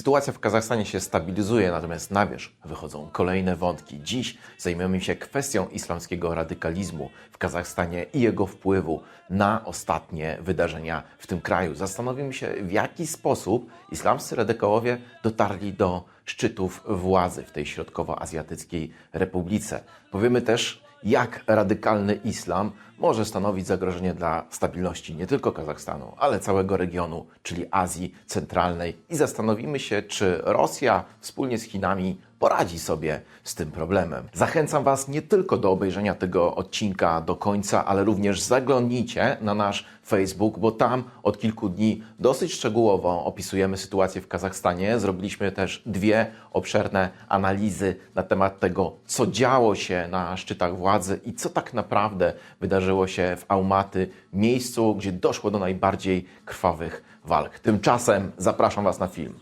Sytuacja w Kazachstanie się stabilizuje, natomiast na wierzch wychodzą kolejne wątki. Dziś zajmiemy się kwestią islamskiego radykalizmu w Kazachstanie i jego wpływu na ostatnie wydarzenia w tym kraju. Zastanowimy się, w jaki sposób islamscy radykałowie dotarli do szczytów władzy w tej środkowoazjatyckiej republice. Powiemy też, jak radykalny islam może stanowić zagrożenie dla stabilności nie tylko Kazachstanu, ale całego regionu, czyli Azji Centralnej. I zastanowimy się, czy Rosja wspólnie z Chinami poradzi sobie z tym problemem. Zachęcam Was nie tylko do obejrzenia tego odcinka do końca, ale również zaglądnijcie na nasz Facebook, bo tam od kilku dni dosyć szczegółowo opisujemy sytuację w Kazachstanie. Zrobiliśmy też dwie obszerne analizy na temat tego, co działo się na szczytach władzy i co tak naprawdę wydarzyło się w Almaty, miejscu, gdzie doszło do najbardziej krwawych walk. Tymczasem zapraszam Was na film.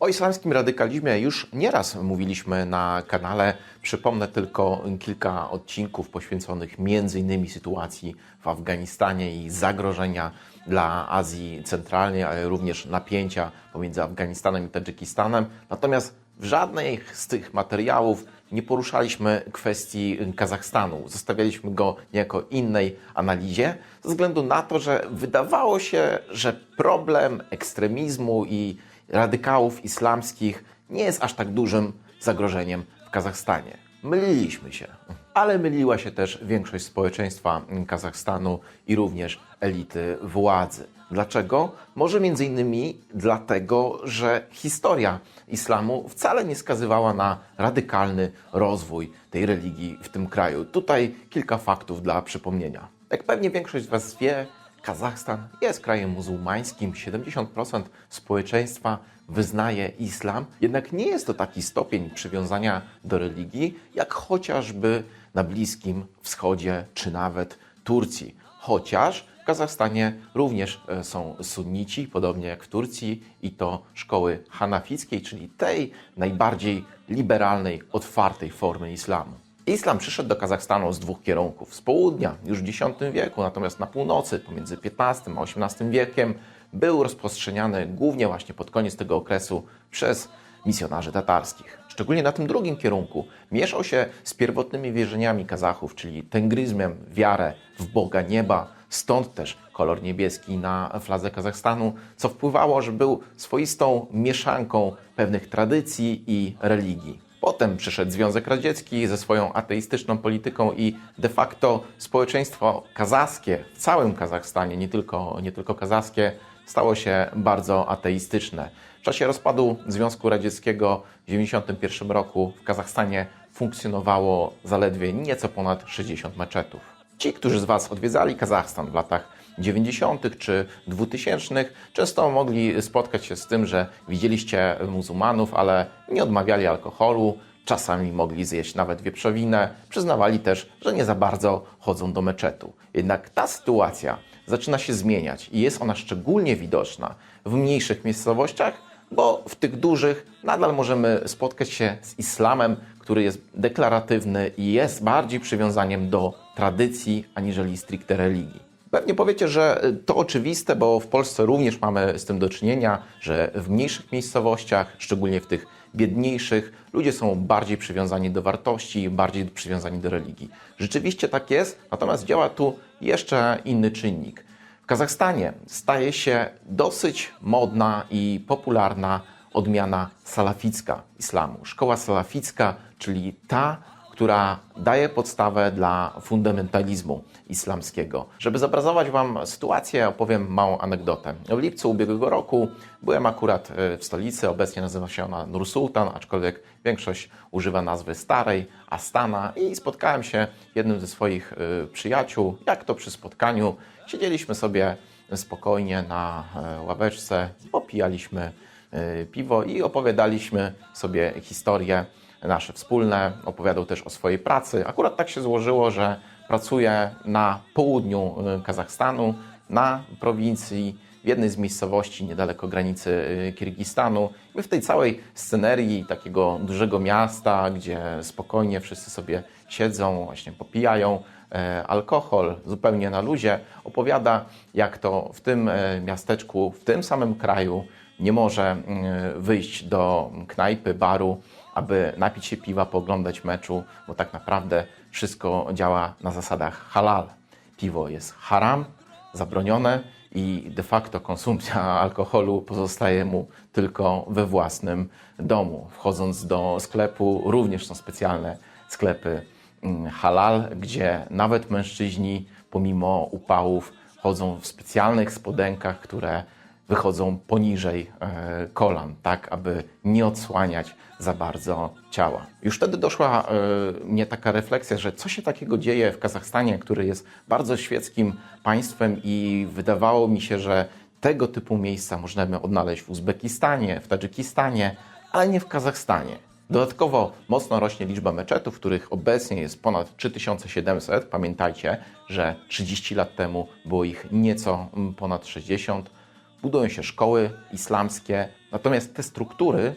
O islamskim radykalizmie już nieraz mówiliśmy na kanale. Przypomnę tylko kilka odcinków poświęconych m.in. sytuacji w Afganistanie i zagrożenia dla Azji Centralnej, ale również napięcia pomiędzy Afganistanem i Tadżykistanem. Natomiast w żadnej z tych materiałów nie poruszaliśmy kwestii Kazachstanu. Zostawialiśmy go niejako innej analizie, ze względu na to, że wydawało się, że problem ekstremizmu i radykałów islamskich nie jest aż tak dużym zagrożeniem w Kazachstanie. Myliliśmy się, ale myliła się też większość społeczeństwa Kazachstanu i również elity władzy. Dlaczego? Może między innymi dlatego, że historia islamu wcale nie skazywała na radykalny rozwój tej religii w tym kraju. Tutaj kilka faktów dla przypomnienia. Jak pewnie większość z Was wie, Kazachstan jest krajem muzułmańskim, 70% społeczeństwa wyznaje islam, jednak nie jest to taki stopień przywiązania do religii, jak chociażby na Bliskim Wschodzie czy nawet Turcji. Chociaż w Kazachstanie również e, są sunnici, podobnie jak w Turcji, i to szkoły hanafickiej, czyli tej najbardziej liberalnej, otwartej formy islamu. Islam przyszedł do Kazachstanu z dwóch kierunków. Z południa, już w X wieku, natomiast na północy, pomiędzy XV a XVIII wiekiem, był rozprzestrzeniany głównie właśnie pod koniec tego okresu przez misjonarzy tatarskich. Szczególnie na tym drugim kierunku mieszał się z pierwotnymi wierzeniami Kazachów, czyli tengryzmem, wiarę w Boga nieba, stąd też kolor niebieski na fladze Kazachstanu, co wpływało, że był swoistą mieszanką pewnych tradycji i religii. Potem przyszedł Związek Radziecki ze swoją ateistyczną polityką i de facto społeczeństwo kazachskie w całym Kazachstanie, nie tylko, nie tylko kazachskie, stało się bardzo ateistyczne. W czasie rozpadu Związku Radzieckiego w 1991 roku w Kazachstanie funkcjonowało zaledwie nieco ponad 60 meczetów. Ci, którzy z Was odwiedzali Kazachstan w latach 90. czy 2000, często mogli spotkać się z tym, że widzieliście muzułmanów, ale nie odmawiali alkoholu, czasami mogli zjeść nawet wieprzowinę, przyznawali też, że nie za bardzo chodzą do meczetu. Jednak ta sytuacja zaczyna się zmieniać i jest ona szczególnie widoczna w mniejszych miejscowościach, bo w tych dużych nadal możemy spotkać się z islamem, który jest deklaratywny i jest bardziej przywiązaniem do tradycji aniżeli stricte religii. Pewnie powiecie, że to oczywiste, bo w Polsce również mamy z tym do czynienia, że w mniejszych miejscowościach, szczególnie w tych biedniejszych, ludzie są bardziej przywiązani do wartości, bardziej przywiązani do religii. Rzeczywiście tak jest, natomiast działa tu jeszcze inny czynnik. W Kazachstanie staje się dosyć modna i popularna odmiana salaficka islamu. Szkoła salaficka, czyli ta, która daje podstawę dla fundamentalizmu islamskiego. Żeby zobrazować Wam sytuację, opowiem małą anegdotę. W lipcu ubiegłego roku byłem akurat e, w stolicy, obecnie nazywa się ona Nur Sultan, aczkolwiek większość używa nazwy starej, Astana i spotkałem się jednym ze swoich e, przyjaciół. Jak to przy spotkaniu, siedzieliśmy sobie spokojnie na e, ławeczce, popijaliśmy piwo i opowiadaliśmy sobie historię nasze wspólne. Opowiadał też o swojej pracy. Akurat tak się złożyło, że pracuje na południu y, Kazachstanu, na prowincji, w jednej z miejscowości niedaleko granicy y, Kirgistanu. I w tej całej scenerii takiego dużego miasta, gdzie spokojnie wszyscy sobie siedzą, właśnie popijają, e, alkohol zupełnie na luzie, opowiada, jak to w tym miasteczku, w tym samym kraju nie może wyjść do knajpy, baru, aby napić się piwa, pooglądać meczu, bo tak naprawdę wszystko działa na zasadach halal. Piwo jest haram, zabronione i de facto konsumpcja alkoholu pozostaje mu tylko we własnym domu. Wchodząc do sklepu, również są specjalne sklepy mm, halal, gdzie nawet mężczyźni, pomimo upałów, chodzą w specjalnych spodenkach, które wychodzą poniżej e, kolan, tak aby nie odsłaniać za bardzo ciała. Już wtedy doszła e, mnie taka refleksja, że co się takiego dzieje w Kazachstanie, który jest bardzo świeckim państwem i wydawało mi się, że tego typu miejsca możemy odnaleźć w Uzbekistanie, w Tadżykistanie, ale nie w Kazachstanie. Dodatkowo mocno rośnie liczba meczetów, których obecnie jest ponad 3700. Pamiętajcie, że 30 lat temu było ich nieco mm, ponad 60 budują się szkoły islamskie, natomiast te struktury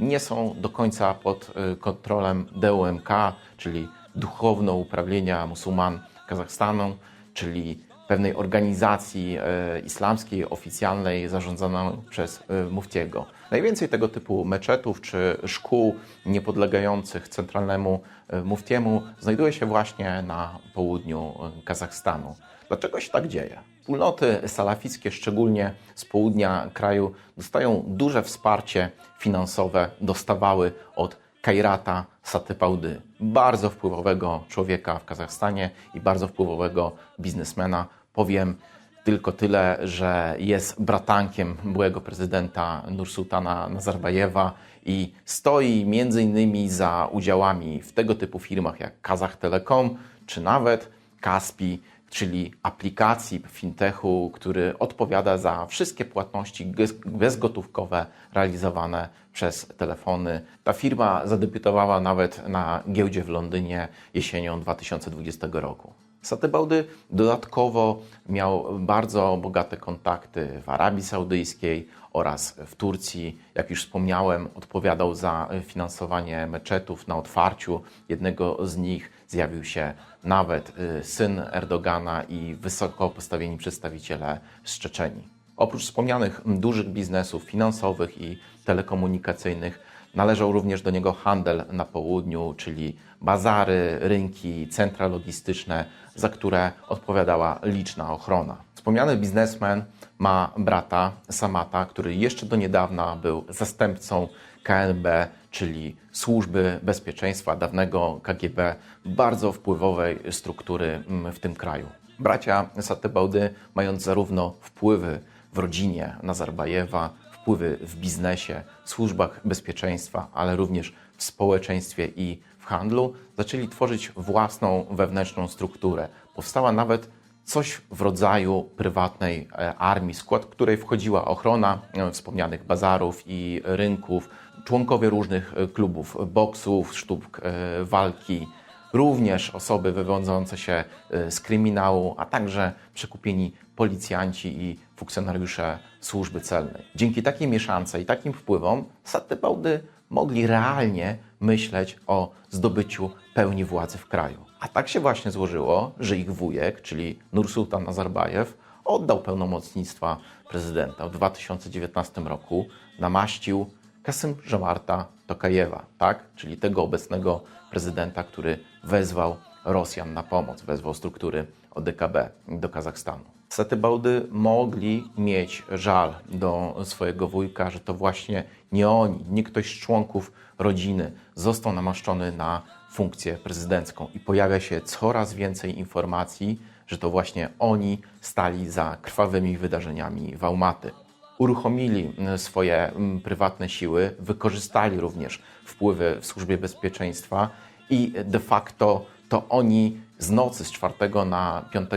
nie są do końca pod y, kontrolą DUMK, czyli duchowno uprawienia muzułman Kazachstanu, czyli pewnej organizacji y, islamskiej, oficjalnej, zarządzanej przez y, muftiego. Najwięcej tego typu meczetów czy szkół niepodlegających centralnemu muftiemu znajduje się właśnie na południu Kazachstanu. Dlaczego się tak dzieje? Wspólnoty salafickie, szczególnie z południa kraju, dostają duże wsparcie finansowe, dostawały od Kajrata Satypałdy, bardzo wpływowego człowieka w Kazachstanie i bardzo wpływowego biznesmena. Powiem tylko tyle, że jest bratankiem byłego prezydenta Nursultana Nazarbajewa i stoi między innymi za udziałami w tego typu firmach jak Kazach Telekom czy nawet Kaspi, czyli aplikacji fintechu, który odpowiada za wszystkie płatności bezgotówkowe realizowane przez telefony. Ta firma zadebiutowała nawet na giełdzie w Londynie jesienią 2020 roku. Satybałdy dodatkowo miał bardzo bogate kontakty w Arabii Saudyjskiej oraz w Turcji. Jak już wspomniałem, odpowiadał za finansowanie meczetów na otwarciu. Jednego z nich zjawił się nawet y, syn Erdogana i wysoko postawieni przedstawiciele z Czeczenii. Oprócz wspomnianych dużych biznesów finansowych i telekomunikacyjnych, należał również do niego handel na południu, czyli bazary, rynki, centra logistyczne, za które odpowiadała liczna ochrona. Wspomniany biznesmen ma brata Samata, który jeszcze do niedawna był zastępcą KNB, czyli Służby Bezpieczeństwa, dawnego KGB, bardzo wpływowej struktury mm, w tym kraju. Bracia Satybałdy, mając zarówno wpływy w rodzinie Nazarbajewa, wpływy w biznesie, w służbach bezpieczeństwa, ale również w społeczeństwie i w handlu, zaczęli tworzyć własną wewnętrzną strukturę. Powstała nawet coś w rodzaju prywatnej e, armii, skład której wchodziła ochrona e, wspomnianych bazarów i rynków, członkowie różnych e, klubów boksów, sztuk walki, również osoby wywodzące się z kryminału, a także przekupieni policjanci i funkcjonariusze służby celnej. Dzięki takiej mieszance i takim wpływom Sattybałdy mogli realnie myśleć o zdobyciu pełni władzy w kraju. A tak się właśnie złożyło, że ich wujek, czyli Nursultan Nazarbajew, oddał pełnomocnictwa prezydenta w 2019 roku, namaścił Kasym Żomarta Tokajewa, tak? czyli tego obecnego prezydenta, który wezwał Rosjan na pomoc, wezwał struktury ODKB do Kazachstanu. Satybałdy mogli mieć żal do swojego wujka, że to właśnie nie oni, nie ktoś z członków rodziny został namaszczony na funkcję prezydencką i pojawia się coraz więcej informacji, że to właśnie oni stali za krwawymi wydarzeniami w Almaty. Uruchomili mm, swoje mm, prywatne siły, wykorzystali również wpływy w służbie bezpieczeństwa i de facto to oni z nocy z 4 na 5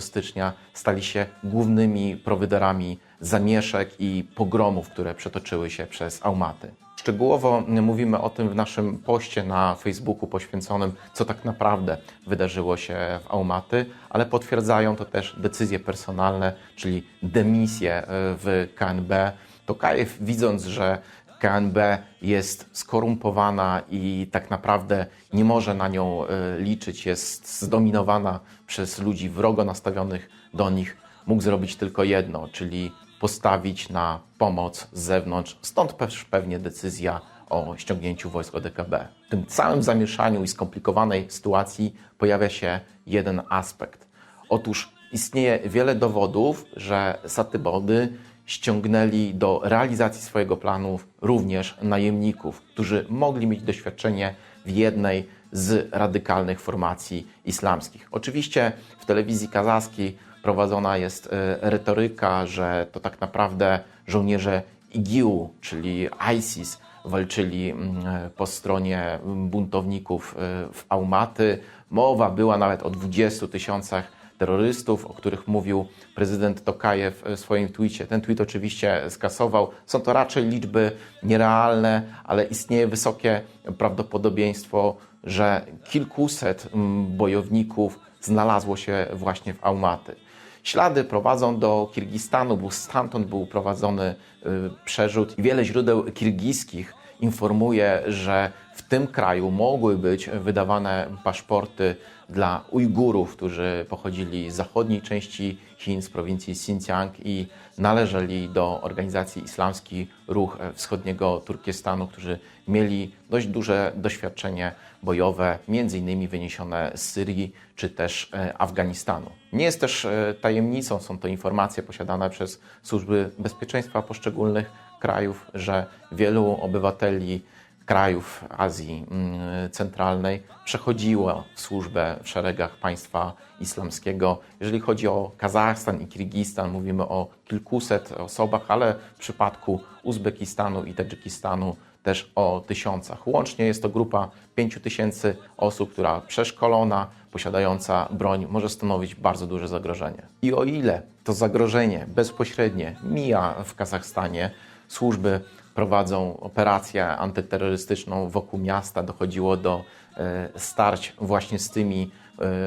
stycznia stali się głównymi prowederami zamieszek i pogromów, które przetoczyły się przez Almaty. Szczegółowo mówimy o tym w naszym poście na Facebooku poświęconym, co tak naprawdę wydarzyło się w Almaty, ale potwierdzają to też decyzje personalne, czyli demisje w KNB. Tokajew, widząc, że KNB jest skorumpowana i tak naprawdę nie może na nią e, liczyć, jest zdominowana przez ludzi wrogo nastawionych do nich, mógł zrobić tylko jedno, czyli postawić na pomoc z zewnątrz. Stąd pewnie decyzja o ściągnięciu wojsk ODKB. W tym całym zamieszaniu i skomplikowanej sytuacji pojawia się jeden aspekt. Otóż istnieje wiele dowodów, że Satybody ściągnęli do realizacji swojego planu również najemników, którzy mogli mieć doświadczenie w jednej z radykalnych formacji islamskich. Oczywiście w telewizji kazachskiej prowadzona jest e, retoryka, że to tak naprawdę żołnierze IGIL, czyli ISIS, walczyli mm, e, po stronie buntowników e, w Almaty. Mowa była nawet o 20 tysiącach terrorystów, o których mówił prezydent Tokajew w swoim tweetie. Ten tweet oczywiście skasował. Są to raczej liczby nierealne, ale istnieje wysokie prawdopodobieństwo, że kilkuset mm, bojowników znalazło się właśnie w Almaty. Ślady prowadzą do Kirgistanu, bo stamtąd był prowadzony y, przerzut. Wiele źródeł kirgiskich informuje, że tym kraju mogły być wydawane paszporty dla Ujgurów, którzy pochodzili z zachodniej części Chin, z prowincji Xinjiang i należeli do organizacji Islamski Ruch Wschodniego Turkestanu, którzy mieli dość duże doświadczenie bojowe, między innymi wyniesione z Syrii czy też e, Afganistanu. Nie jest też e, tajemnicą, są to informacje posiadane przez służby bezpieczeństwa poszczególnych krajów, że wielu obywateli krajów Azji mm, Centralnej przechodziło służbę w szeregach państwa islamskiego. Jeżeli chodzi o Kazachstan i Kirgistan, mówimy o kilkuset osobach, ale w przypadku Uzbekistanu i Tadżykistanu też o tysiącach. Łącznie jest to grupa 5 tysięcy osób, która przeszkolona, posiadająca broń, może stanowić bardzo duże zagrożenie. I o ile to zagrożenie bezpośrednie mija w Kazachstanie, służby prowadzą operację antyterrorystyczną wokół miasta, dochodziło do e, starć właśnie z tymi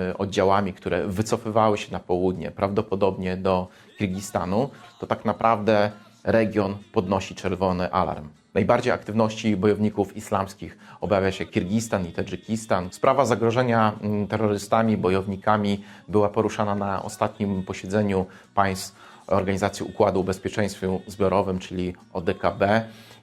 e, oddziałami, które wycofywały się na południe, prawdopodobnie do Kirgistanu, to tak naprawdę region podnosi czerwony alarm. Najbardziej aktywności bojowników islamskich obawia się Kirgistan i Tadżykistan. Sprawa zagrożenia mm, terrorystami, bojownikami była poruszana na ostatnim posiedzeniu państw Organizacji Układu o Bezpieczeństwie Zbiorowym, czyli ODKB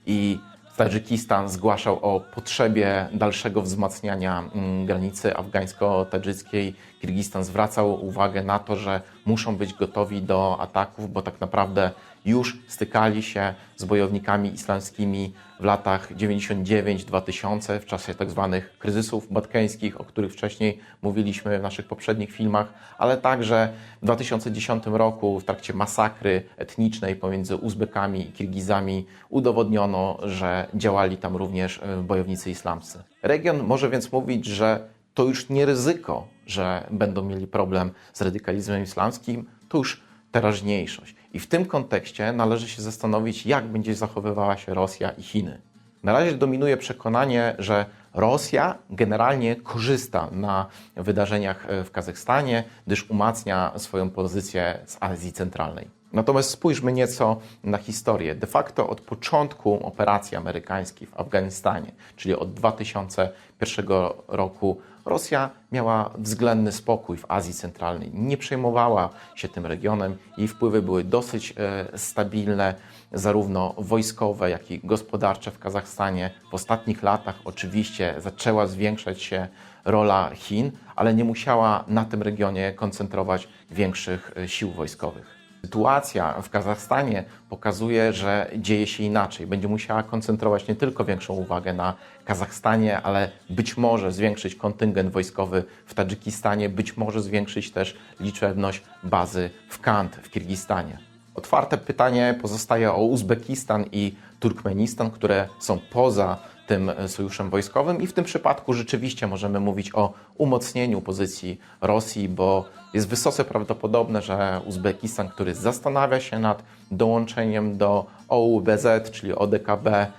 i Tadżykistan zgłaszał o potrzebie dalszego wzmacniania mm, granicy afgańsko-tadżyckiej. Kirgistan zwracał uwagę na to, że muszą być gotowi do ataków, bo tak naprawdę już stykali się z bojownikami islamskimi w latach 99-2000, w czasie tzw. Tak kryzysów batkeńskich, o których wcześniej mówiliśmy w naszych poprzednich filmach, ale także w 2010 roku w trakcie masakry etnicznej pomiędzy Uzbekami i Kirgizami udowodniono, że działali tam również e, bojownicy islamscy. Region może więc mówić, że to już nie ryzyko, że będą mieli problem z radykalizmem islamskim, to już teraźniejszość. I w tym kontekście należy się zastanowić, jak będzie zachowywała się Rosja i Chiny. Na razie dominuje przekonanie, że Rosja generalnie korzysta na wydarzeniach w Kazachstanie, gdyż umacnia swoją pozycję z Azji Centralnej. Natomiast spójrzmy nieco na historię. De facto od początku operacji amerykańskich w Afganistanie, czyli od 2001 roku, Rosja miała względny spokój w Azji Centralnej. Nie przejmowała się tym regionem. Jej wpływy były dosyć e, stabilne, zarówno wojskowe, jak i gospodarcze w Kazachstanie. W ostatnich latach oczywiście zaczęła zwiększać się rola Chin, ale nie musiała na tym regionie koncentrować większych e, sił wojskowych. Sytuacja w Kazachstanie pokazuje, że dzieje się inaczej. Będzie musiała koncentrować nie tylko większą uwagę na Kazachstanie, ale być może zwiększyć kontyngent wojskowy w Tadżykistanie, być może zwiększyć też liczebność bazy w Kant w Kirgistanie. Otwarte pytanie pozostaje o Uzbekistan i Turkmenistan, które są poza tym sojuszem wojskowym i w tym przypadku rzeczywiście możemy mówić o umocnieniu pozycji Rosji, bo jest wysoce prawdopodobne, że Uzbekistan, który zastanawia się nad dołączeniem do OUBZ, czyli ODKB,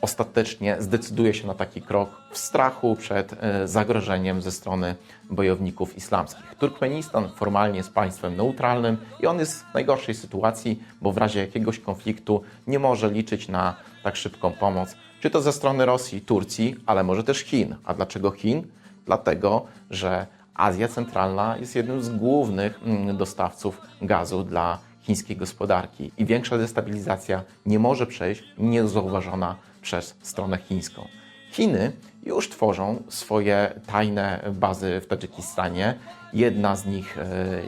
ostatecznie zdecyduje się na taki krok w strachu przed e, zagrożeniem ze strony bojowników islamskich. Turkmenistan formalnie jest państwem neutralnym i on jest w najgorszej sytuacji, bo w razie jakiegoś konfliktu nie może liczyć na tak szybką pomoc, czy to ze strony Rosji, Turcji, ale może też Chin. A dlaczego Chin? Dlatego, że Azja Centralna jest jednym z głównych mm, dostawców gazu dla chińskiej gospodarki i większa destabilizacja nie może przejść niezauważona przez stronę chińską. Chiny już tworzą swoje tajne bazy w Tadżykistanie. Jedna z nich e,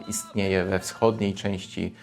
istnieje we wschodniej części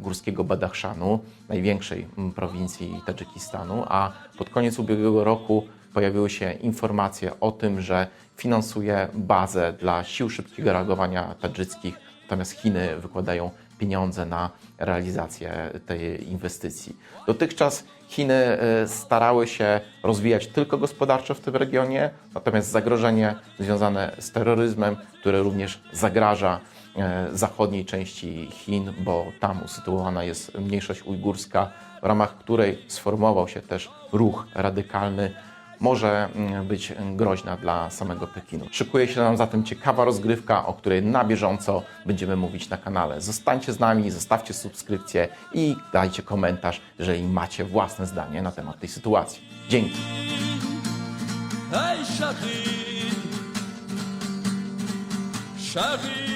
górskiego Badachszanu, największej prowincji Tadżykistanu, a pod koniec ubiegłego roku pojawiły się informacje o tym, że finansuje bazę dla sił szybkiego reagowania tadżyckich, natomiast Chiny wykładają pieniądze na realizację tej inwestycji. Dotychczas Chiny e, starały się rozwijać tylko gospodarczo w tym regionie, natomiast zagrożenie związane z terroryzmem, które również zagraża E, zachodniej części Chin, bo tam usytuowana jest mniejszość ujgurska, w ramach której sformował się też ruch radykalny, może mm, być groźna dla samego Pekinu. Szykuje się nam zatem ciekawa rozgrywka, o której na bieżąco będziemy mówić na kanale. Zostańcie z nami, zostawcie subskrypcję i dajcie komentarz, jeżeli macie własne zdanie na temat tej sytuacji. Dzięki. Hey,